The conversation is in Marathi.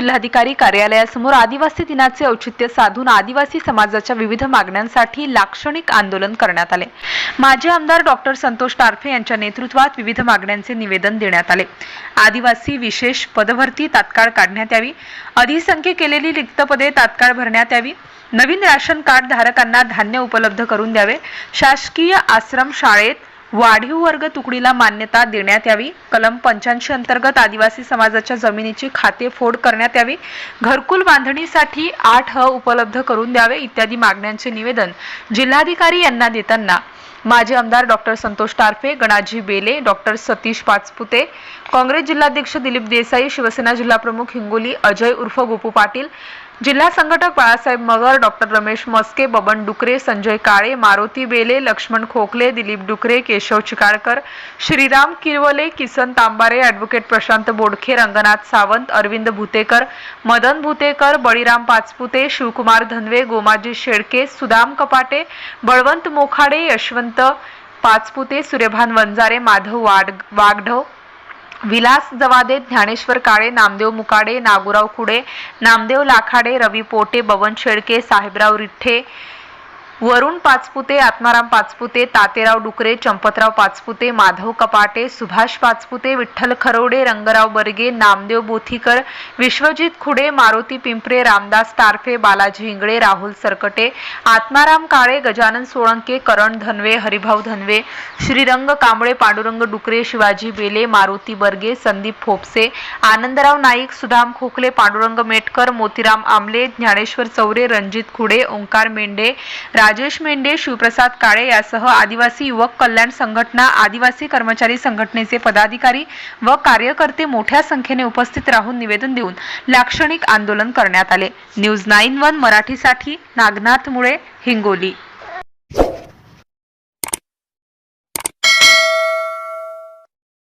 जिल्हाधिकारी कार्यालयासमोर आदिवासी दिनाचे औचित्य साधून आदिवासी समाजाच्या विविध मागण्यांसाठी लाक्षणिक आंदोलन करण्यात आले. माजी आमदार डॉक्टर संतोष टारफे यांच्या नेतृत्वात विविध मागण्यांचे निवेदन देण्यात आले. आदिवासी विशेष पदभरती तात्काळ काढण्यात यावी. अधिसंख्य केलेली रिक्त पदे तात्काळ भरण्यात यावी. नवीन राशन कार्ड धारकांना धान्य उपलब्ध करून द्यावे. शासकीय आश्रम शाळेत वाढीव वर्ग तुकडीला मान्यता देण्यात यावी. कलम पंच्याऐंशी अंतर्गत आदिवासी समाजाच्या जमिनीची खाते फोड करण्यात यावी. घरकुल बांधणीसाठी आठ ह उपलब्ध करून द्यावे इत्यादी मागण्यांचे निवेदन जिल्हाधिकारी यांना देताना माजी आमदार डॉक्टर संतोष टारफे गणाजी बेले डॉक्टर सतीश पाचपुते काँग्रेस जिल्हाध्यक्ष दिलीप देसाई शिवसेना जिल्हाप्रमुख हिंगोली अजय उर्फ गोपू पाटील जिल्हा संघटक बाळासाहेब मगर डॉक्टर रमेश मस्के बबन डुकरे संजय काळे मारुती बेले लक्ष्मण खोकले दिलीप डुकरे केशव चिकाळकर श्रीराम किरवले किसन तांबारे ॲडव्होकेट प्रशांत बोडखे रंगनाथ सावंत अरविंद भुतेकर मदन भुतेकर बळीराम पाचपुते शिवकुमार धनवे गोमाजी शेळके सुदाम कपाटे बळवंत मोखाडे यशवंत पाचपुते सूर्यभान वंजारे माधव वाड वाघढव विलास जवादे ज्ञानेश्वर काळे नामदेव मुकाडे नागुराव खुडे नामदेव लाखाडे रवी पोटे बबन शेळके साहेबराव रिठ्ठे वरुण पाचपुते आत्माराम पाचपुते तातेराव डुकरे चंपतराव पाचपुते माधव कपाटे सुभाष पाचपुते विठ्ठल खरोडे रंगराव बर्गे नामदेव बोथीकर विश्वजित खुडे मारुती पिंपरे रामदास तारफे बालाजी इंगळे राहुल सरकटे आत्माराम काळे गजानन सोळंके करण धनवे हरिभाऊ धनवे श्रीरंग कांबळे पांडुरंग डुकरे शिवाजी बेले मारुती बर्गे संदीप फोपसे आनंदराव नाईक सुधाम खोकले पांडुरंग मेटकर मोतीराम आमले ज्ञानेश्वर चौरे रणजित खुडे ओंकार मेंढे राजेश मेंढे शिवप्रसाद काळे यासह आदिवासी युवक कल्याण संघटना आदिवासी कर्मचारी संघटनेचे पदाधिकारी व कार्यकर्ते मोठ्या संख्येने उपस्थित राहून निवेदन देऊन लाक्षणिक आंदोलन करण्यात आले. न्यूज नाईन वन मराठीसाठी नागनाथ मुळे हिंगोली.